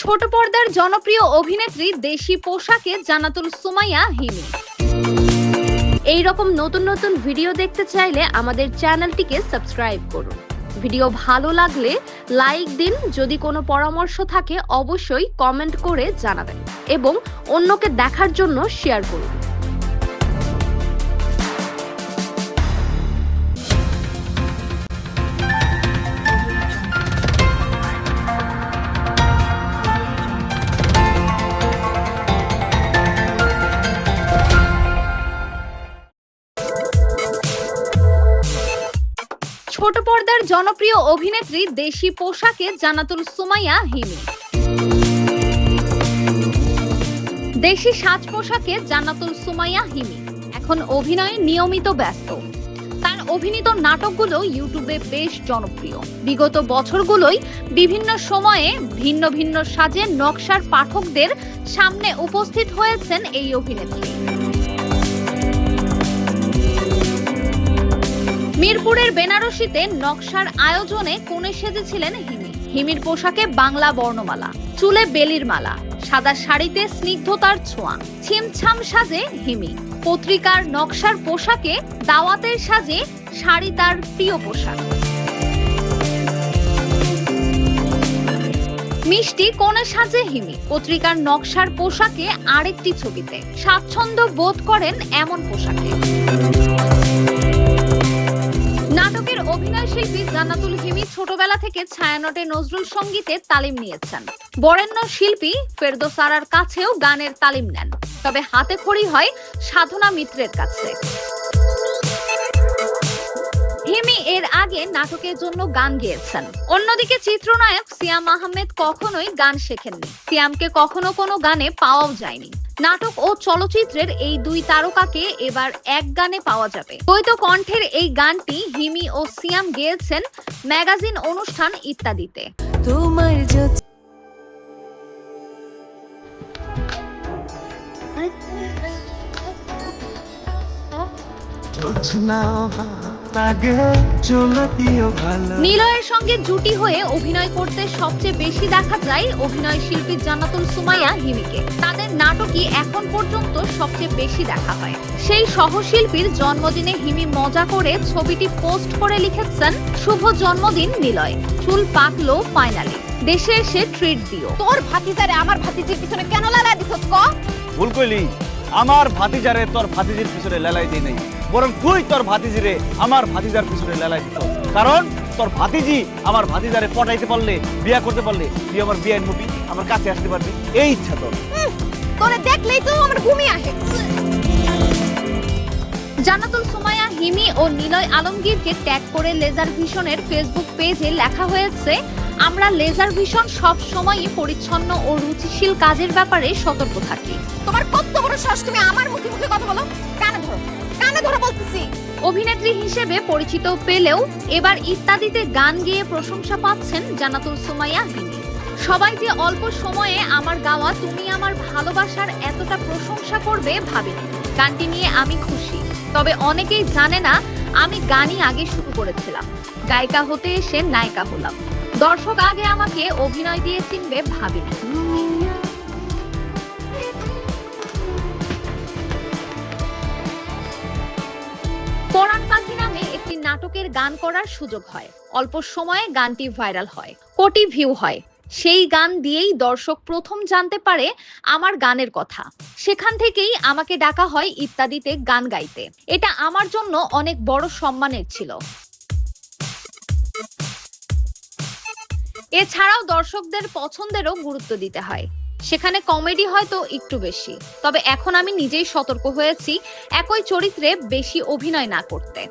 ছোট পর্দার জনপ্রিয় অভিনেত্রী দেশি পোশাকে জানাতুল সুমাইয়া হিমি। এই রকম নতুন নতুন ভিডিও দেখতে চাইলে আমাদের চ্যানেলটিকে সাবস্ক্রাইব করুন। ভিডিও ভালো লাগলে লাইক দিন, যদি কোনো পরামর্শ থাকে অবশ্যই কমেন্ট করে জানাবেন এবং অন্যকে দেখার জন্য শেয়ার করুন। ছোট পর্দার জনপ্রিয় অভিনেত্রী দেশি পোশাকে জানাতুল সুমাইয়া হিমি। দেশি সাজ পোশাকে জান্নাতুল সুমাইয়া হিমি। এখন অভিনয়ে নিয়মিত ব্যস্ত। তার অভিনীত নাটকগুলো ইউটিউবে বেশ জনপ্রিয়। বিগত বছরগুলোই বিভিন্ন সময়ে ভিন্ন ভিন্ন সাজে নকশার পাঠকদের সামনে উপস্থিত হয়েছেন এই অভিনেত্রী। মিরপুরের বেনারসিতে নকশার আয়োজনে কোণে সেজেছিলেন হিমি। হিমির পোশাকে বাংলা বর্ণমালা, চুলে বেলির মালা, সাদা শাড়িতে স্নিগ্ধতার ছোঁয়া, ছিমছাম সাজে হিমি। পত্রিকার নকশার পোশাকে দাওয়াতের সাজে শাড়ি তার প্রিয় পোশাক। মিষ্টি কোণে সাজে হিমি। পত্রিকার নকশার পোশাকে আরেকটি ছবিতে স্বাচ্ছন্দ্য বোধ করেন এমন পোশাকে। নাটকের অভিনয় শিল্পী জান্নাতুল হিমি ছোটবেলা থেকে ছায়ানটে নজরুল সঙ্গীতে তালিম নিয়েছেন। বরেণ্য শিল্পী ফেরদোসারার কাছেও গানের তালিম নেন। তবে হাতে খড়ি হয় সাধনা মিত্রের কাছে। হিমি এর আগে নাটকের জন্য গান গেয়েছেন। অন্যদিকে চিত্রনায়ক সিয়াম আহমেদ কখনোই গান শেখেননি। সিয়ামকে কখনো কোনো গানে পাওয়াও যায়নি। নাটক ও চলচ্চিত্রের এই দুই তারকাকে এবার এক গানে পাওয়া যাবে। দ্বৈত কণ্ঠের এই গানটি হিমি ও সিয়াম গেয়েছেন ম্যাগাজিন অনুষ্ঠান ইত্যাদিতে। তোমার নিলয়ের সঙ্গে জুটি হয়ে অভিনয় করতে সবচেয়ে বেশি দেখা যায় অভিনয় শিল্পী জান্নাতুল সুমাইয়া হিমিকে তাদের নাটকই এখন পর্যন্ত সবচেয়ে বেশি দেখা হয়। সেই সহশিল্পীর জন্মদিনে হিমি মজা করে ছবিটি পোস্ট করে লিখেছেন শুভ জন্মদিন নিলয়। চুল পাকলো ফাইনালি। দেশে এসে ট্রিট দিও। তোর ভাতিজারে আমার ভাতিজির পিছনে কেন লালা দিছস ক? ভুল কইলি। আমার ভাতিজারে তোর ভাতিজির পিছনে লেলাই দিই নাই। বরং তুই তোর ভাতিজিরে আমার ভাতিজার পিছনে লেলাই দিত। কারণ তোর ভাতিজি আমার ভাতিজারে পটাইতে পারলে বিয়া করতে পারলে তুই আমার বিয়ের মুভি আমার কাছে আসতে পারবি। এই ইচ্ছা তোর। তোরে দেখলেই তো আমার ঘুমি আসে। জান্নাতুল সুমাইয়া হিমি ও নিলয় আলমগীরকে ট্যাগ করে লেজার ভিশনের ফেসবুক পেজে লেখা হয়েছে আমরা লেজার ভিশন সব সময়ই পরিচ্ছন্ন ও রুচিশীল কাজের ব্যাপারে সতর্ক থাকি। তোমার কত বড় সাহস তুমি আমার মুখে মুখে কথা বলো? অভিনেত্রী হিসেবে পরিচিত পেলেও এবার ইত্যাদিতে গান গেয়ে প্রশংসা পাচ্ছেন জানাতুল সুমাইয়া হিমি সবাই যে অল্প সময়ে আমার গাওয়া তুমি আমার ভালোবাসার এতটা প্রশংসা করবে ভাবিনি। গানটি নিয়ে আমি খুশি। তবে অনেকেই জানে না, আমি গানই আগে শুরু করেছিলাম। গায়িকা হতে এসে নায়িকা হলাম। দর্শক আগে আমাকে অভিনয় দিয়ে চিনবে ভাবিনি। পরাণ পাখি নামে একটি নাটকের গান করার সুযোগ হয়। অল্প সময়ে গানটি ভাইরাল হয়। কোটি ভিউ হয়। সেই গান দিয়েই দর্শক প্রথম জানতে পারে আমার গানের কথা। সেখান থেকেই আমাকে ডাকা হয় ইত্যাদিতে গান গাইতে। এটা আমার জন্য অনেক বড় সম্মানের ছিল। এছাড়াও দর্শকদের পছন্দেরও গুরুত্ব দিতে হয়। সেখানে কমেডি হয়তো একটু বেশি। তবে এখন আমি নিজেই সতর্ক হয়েছি, একই চরিত্রে বেশি অভিনয় না করতে।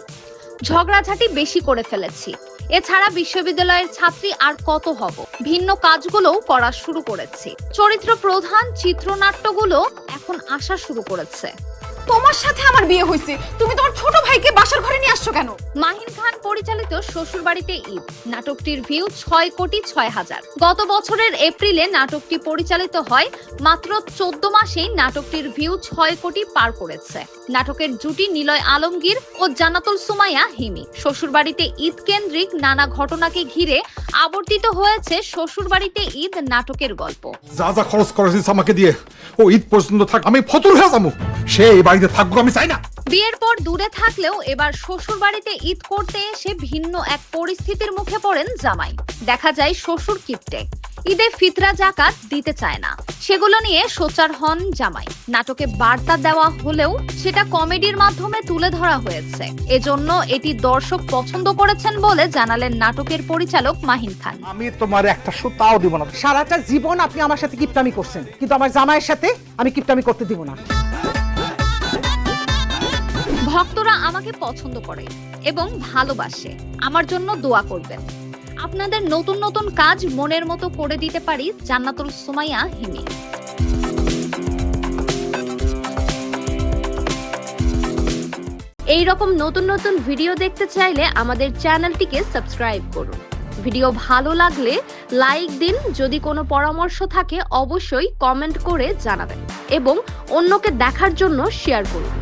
ঝগড়াঝাটি বেশি করে ফেলেছি। এছাড়া বিশ্ববিদ্যালয়ের ছাত্রী আর কত হব? ভিন্ন কাজগুলোও করা শুরু করেছি। চরিত্র প্রধান চিত্রনাট্যগুলো এখন আসা শুরু করেছে। তোমার সাথে আমার বিয়ে হয়েছে। তুমি তোমার ছোট ভাইকে বাসার ঘরে নিয়ে আসছো কেন? মাহিন খান পরিচালিত শ্বশুরবাড়িতে ঈদ। নাটকটির ভিউ ছয় কোটি ছয় হাজার। গত বছরের এপ্রিলে নাটকটি পরিচালিত হয়, মাত্র চোদ্দ মাসেই নাটকটির ভিউ ছয় কোটি পার করেছে। নাটকের জুটি নিলয় আলমগীর ও জানাতুল সুমাইয়া হিমি। শ্বশুরবাড়িতে ঈদ কেন্দ্রিক নানা ঘটনাকে ঘিরে আবর্তিত হয়েছে শ্বশুরবাড়িতে ঈদ নাটকের গল্প। যা যা খরচ করেছিস আমাকে দিয়ে ও ঈদ পর্যন্ত থাক আমি ফতুর হয়ে যাব। সে এই বাড়িতে থাকব আমি চাই না। বিয়ের পর দূরে থাকলেও এবার শ্বশুর বাড়িতে ঈদ করতে এসে ভিন্ন এক পরিস্থিতির মুখে পড়েন জামাই। দেখা যায় শ্বশুর কিপটে। ঈদে ফিতরা জাকাত দিতে চায় না। সেগুলো নিয়ে সোচার হন জামাই। নাটকে বার্তা দেওয়া হলেও সেটা কমেডির মাধ্যমে তুলে ধরা হয়েছে। এজন্য এটি দর্শক পছন্দ করেছেন বলে জানালেন নাটকের পরিচালক মাহিন খান। আমি তোমার একটা সুতাও দিব না। সারাটা জীবন আপনি আমার সাথে কিপটামি করছেন। কিন্তু আমার জামাইয়ের সাথে আমি কিপটামি করতে দিব না। ভক্তরা আমাকে পছন্দ করে এবং ভালোবাসে। আমার জন্য দোয়া করবেন। আপনাদের নতুন নতুন কাজ মনের মতো করে দিতে পারি জান্নাতুল সুমাইয়া হিমি। এই রকম নতুন নতুন ভিডিও দেখতে চাইলে আমাদের চ্যানেলটিকে সাবস্ক্রাইব করুন। ভিডিও ভালো লাগলে লাইক দিন, যদি কোনো পরামর্শ থাকে অবশ্যই কমেন্ট করে জানাবেন এবং অন্যকে দেখার জন্য শেয়ার করুন।